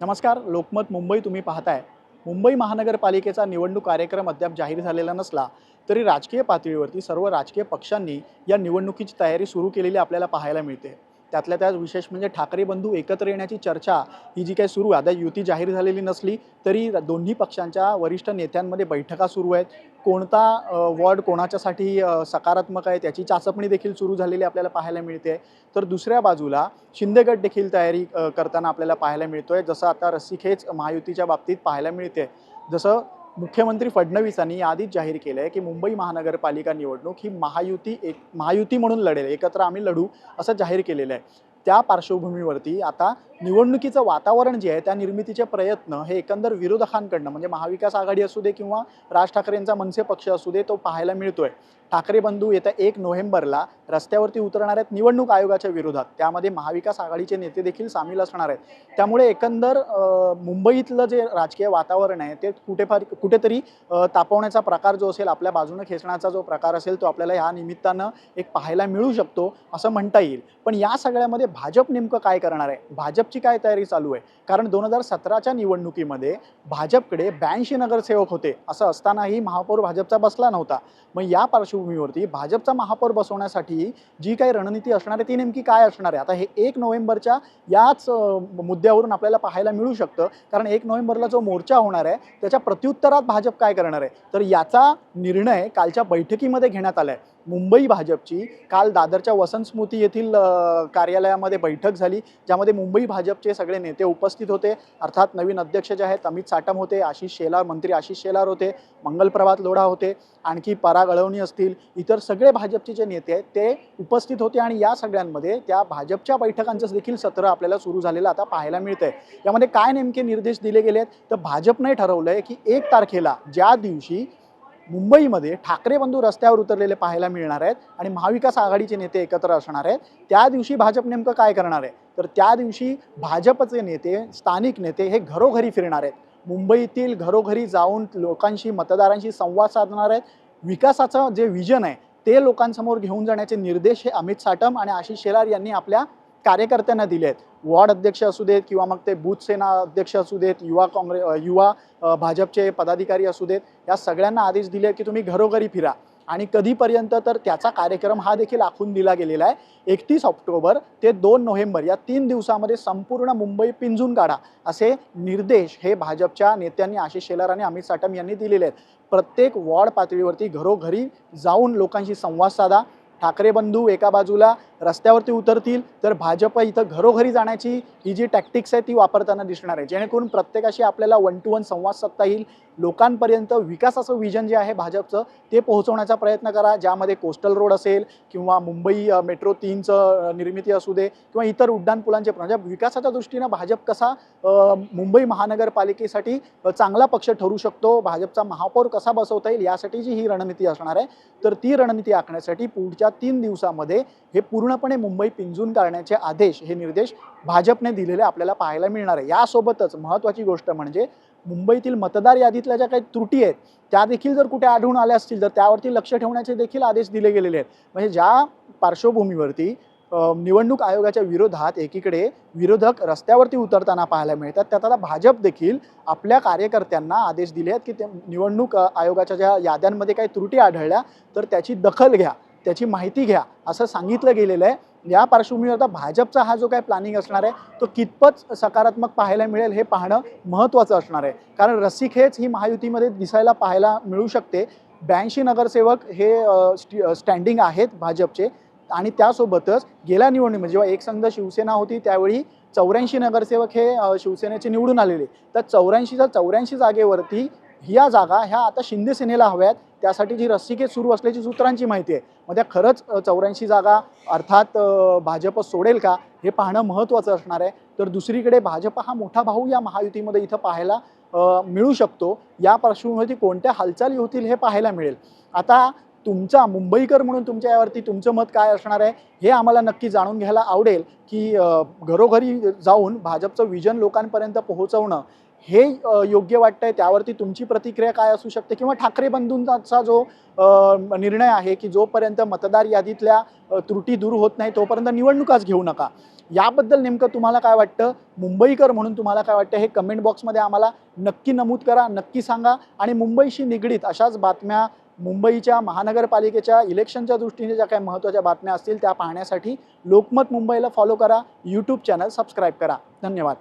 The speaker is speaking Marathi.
नमस्कार लोकमत मुंबई तुम्ही पाहताय. मुंबई महानगरपालिकेचा निवडणूक कार्यक्रम अद्याप जाहीर झालेला नसला तरी राजकीय पातळीवरती सर्व राजकीय पक्षांनी या निवडणुकीची तयारी सुरू केलेली आपल्याला पाहायला मिळते. त्यातल्या त्यात विशेष म्हणजे ठाकरे बंधू एकत्र येण्याची चर्चा ही जी काही सुरू आहे आता युती जाहीर झालेली नसली तरी दोन्ही पक्षांच्या वरिष्ठ नेत्यांमध्ये बैठका सुरू आहेत. कोणता वॉर्ड कोणाच्यासाठी सकारात्मक आहे त्याची चाचपणी देखील सुरू झालेली आपल्याला पाहायला मिळते. तर दुसऱ्या बाजूला शिंदेगड देखील तयारी करताना आपल्याला पाहायला मिळतोय. जसं आता रस्सीखेच महायुतीच्या बाबतीत पाहायला मिळते. जसं मुख्यमंत्री फडणवीसांनी आधीच जाहीर केलं आहे की मुंबई महानगरपालिका निवडणूक ही महायुती एक महायुती म्हणून लढेल एकत्र आम्ही लढू असं जाहीर केलेलं आहे. त्या पार्श्वभूमीवरती आता निवडणुकीचं वातावरण जे आहे त्या निर्मितीचे प्रयत्न हे एकंदर विरोधकांकडनं म्हणजे महाविकास आघाडी असू दे किंवा राज ठाकरेंचा मनसे पक्ष असू दे तो पाहायला मिळतोय. ठाकरे बंधू येत्या एक नोव्हेंबरला रस्त्यावरती उतरणार आहेत निवडणूक आयोगाच्या विरोधात. त्यामध्ये महाविकास आघाडीचे नेते देखील सामील असणार आहेत. त्यामुळे एकंदर मुंबईतलं जे राजकीय वातावरण आहे ते कुठेफार कुठेतरी तापवण्याचा प्रकार जो असेल आपल्या बाजूने खेचण्याचा जो प्रकार असेल तो आपल्याला ह्या निमित्तानं एक पाहायला मिळू शकतो असं म्हणता येईल. पण या सगळ्यामध्ये भाजप नेमकं काय करणार आहे? भाजपची काय तयारी चालू आहे? कारण दोन हजार सतराच्या निवडणुकीमध्ये भाजपकडे ब्याऐंशी नगरसेवक होते असं असतानाही महापौर भाजपचा बसला नव्हता. मग या पार्श्वभूमीवरती भाजपचा महापौर बसवण्यासाठी जी काही रणनीती असणार आहे ती नेमकी काय असणार आहे? आता हे एक नोव्हेंबरच्या याच मुद्द्यावरून आपल्याला पाहायला मिळू शकतं. कारण एक नोव्हेंबरला जो मोर्चा होणार आहे त्याच्या प्रत्युत्तरात भाजप काय करणार आहे? तर याचा निर्णय कालच्या बैठकीमध्ये घेण्यात आला आहे मुंबई भाजपची. काल दादरच्या वसंत स्मृती येथील कार्यालयामध्ये बैठक झाली ज्यामध्ये मुंबई भाजपचे सगळे नेते उपस्थित होते. अर्थात नवीन अध्यक्ष जे आहेत अमित साटम होते आशिष शेलार मंत्री आशिष शेलार होते मंगलप्रभात लोढा होते आणखी पराग अळवणी असतील इतर सगळे भाजपचे जे नेते आहेत ते उपस्थित होते आणि या सगळ्यांमध्ये त्या भाजपच्या बैठकांचं देखील सत्र आपल्याला सुरू झालेलं आता पाहायला मिळतंय. यामध्ये काय नेमके निर्देश दिले गेले आहेत तर भाजपने ठरवलं आहे की एक तारखेला ज्या दिवशी मुंबईमध्ये ठाकरे बंधू रस्त्यावर उतरलेले पाहायला मिळणार आहेत आणि महाविकास आघाडीचे नेते एकत्र असणार आहेत. त्या दिवशी भाजप नेमकं काय करणार आहे? तर त्या दिवशी भाजपचे नेते स्थानिक नेते हे घरोघरी फिरणार आहेत. मुंबईतील घरोघरी जाऊन लोकांशी मतदारांशी संवाद साधणार आहेत. विकासाचं जे विजन आहे ते लोकांसमोर घेऊन जाण्याचे निर्देश हे अमित साटम आणि आशिष शेलार यांनी आपल्या कार्यकर्त्यांना दिले आहेत वॉर्ड अध्यक्ष असू देत किंवा मग ते बूथ सेना अध्यक्ष असू देत युवा काँग्रेस युवा भाजपचे पदाधिकारी असू देत या सगळ्यांना आदेश दिले की तुम्ही घरोघरी फिरा. आणि कधीपर्यंत तर त्याचा कार्यक्रम हा देखील आखून दिला गेलेला आहे. एकतीस ऑक्टोबर ते दोन नोव्हेंबर या तीन दिवसामध्ये संपूर्ण मुंबई पिंजून काढा असे निर्देश हे भाजपच्या नेत्यांनी आशिष शेलार आणि अमित साटम यांनी दिलेले आहेत. प्रत्येक वॉर्ड पातळीवरती घरोघरी जाऊन लोकांशी संवाद साधा. ठाकरे बंधू एका बाजूला रस्त्यावरती उतरतील तर भाजप इथं घरोघरी जाण्याची ही जी टॅक्टिक्स आहे ती वापरताना दिसणार आहे. जेणेकरून प्रत्येकाशी आपल्याला वन टू वन संवाद साधता येईल. लोकांपर्यंत विकासाचं विजन जे आहे भाजपचं ते पोहोचवण्याचा प्रयत्न करा. ज्यामध्ये कोस्टल रोड असेल किंवा मुंबई मेट्रो तीनचं निर्मिती असू दे किंवा इतर उड्डाणपुलांचे म्हणजे विकासाच्या दृष्टीनं भाजप कसा मुंबई महानगरपालिकेसाठी चांगला पक्ष ठरू शकतो भाजपचा महापौर कसा बसवता येईल यासाठीची ही रणनीती असणार आहे. तर ती रणनीती आखण्यासाठी पुढच्या तीन दिवसामध्ये हे पूर्णपणे मुंबई पिंजून काढण्याचे आदेश हे निर्देश भाजपने दिलेले आपल्याला पाहायला मिळणार आहे. यासोबतच महत्त्वाची गोष्ट म्हणजे मुंबईतील मतदार यादीतल्या ज्या काही त्रुटी आहेत त्या देखील जर कुठे आढळून आल्या असतील तर त्यावरती लक्ष ठेवण्याचे देखील आदेश दिले गेलेले आहेत. म्हणजे ज्या पार्श्वभूमीवरती निवडणूक आयोगाच्या विरोधात एकीकडे विरोधक रस्त्यावरती उतरताना पाहायला मिळतात त्यात आता भाजप देखील आपल्या कार्यकर्त्यांना आदेश दिले आहेत की ते निवडणूक आयोगाच्या ज्या याद्यांमध्ये काही त्रुटी आढळल्या तर त्याची दखल घ्या. त्याची माहिती घ्या असं सांगितलं गेलेलं आहे. या पार्श्वभूमीवर आता भाजपचा हा जो काय प्लॅनिंग असणार आहे तो कितपत सकारात्मक पाहायला मिळेल हे पाहणं महत्त्वाचं असणार आहे. कारण रस्सीखेच ही महायुतीमध्ये दिसायला पाहायला मिळू शकते. ब्याऐंशी नगरसेवक हे स्टी स्टँडिंग आहेत भाजपचे. आणि त्यासोबतच गेल्या निवडणुकीमध्ये जेव्हा एकसंघ शिवसेना होती त्यावेळी चौऱ्याऐंशी नगरसेवक हे शिवसेनेचे निवडून आलेले. तर चौऱ्याऐंशीच्या चौऱ्याऐंशी जागेवरती ह्या जागा ह्या आता शिंदे सेनेला हव्यात. त्यासाठी जी रस्सीखेच सुरू असल्याची सूत्रांची माहिती आहे. मग त्या खरंच चौऱ्याऐंशी जागा अर्थात भाजप सोडेल का हे पाहणं महत्त्वाचं असणार आहे. तर दुसरीकडे भाजप हा मोठा भाऊ या महायुतीमध्ये इथं पाहायला मिळू शकतो. या पार्श्वभूमीवरती कोणत्या हालचाली होतील हे पाहायला मिळेल. आता तुमचा मुंबईकर म्हणून तुमच्या यावरती तुमचं मत काय असणार आहे हे आम्हाला नक्की जाणून घ्यायला आवडेल की घरोघरी जाऊन भाजपचं विजन लोकांपर्यंत पोहोचवणं हे योग्य वाटतंय? त्यावरती तुमची प्रतिक्रिया काय असू शकते? किंवा ठाकरे बंधूंचा जो निर्णय आहे की जोपर्यंत मतदार यादीतल्या त्रुटी दूर होत नाही तोपर्यंत निवडणुकाच घेऊ नका. याबद्दल नेमकं तुम्हाला काय वाटतं? मुंबईकर म्हणून तुम्हाला काय वाटतं? हे कमेंट बॉक्समध्ये आम्हाला नक्की नमूद करा नक्की सांगा. आणि मुंबईशी निगडीत अशाच बातम्या मुंबईच्या महानगरपालिकेच्या इलेक्शनच्या दृष्टीने ज्या काही महत्त्वाच्या बातम्या असतील त्या पाहण्यासाठी लोकमत मुंबईला फॉलो करा. यूट्यूब चॅनल सबस्क्राईब करा. धन्यवाद.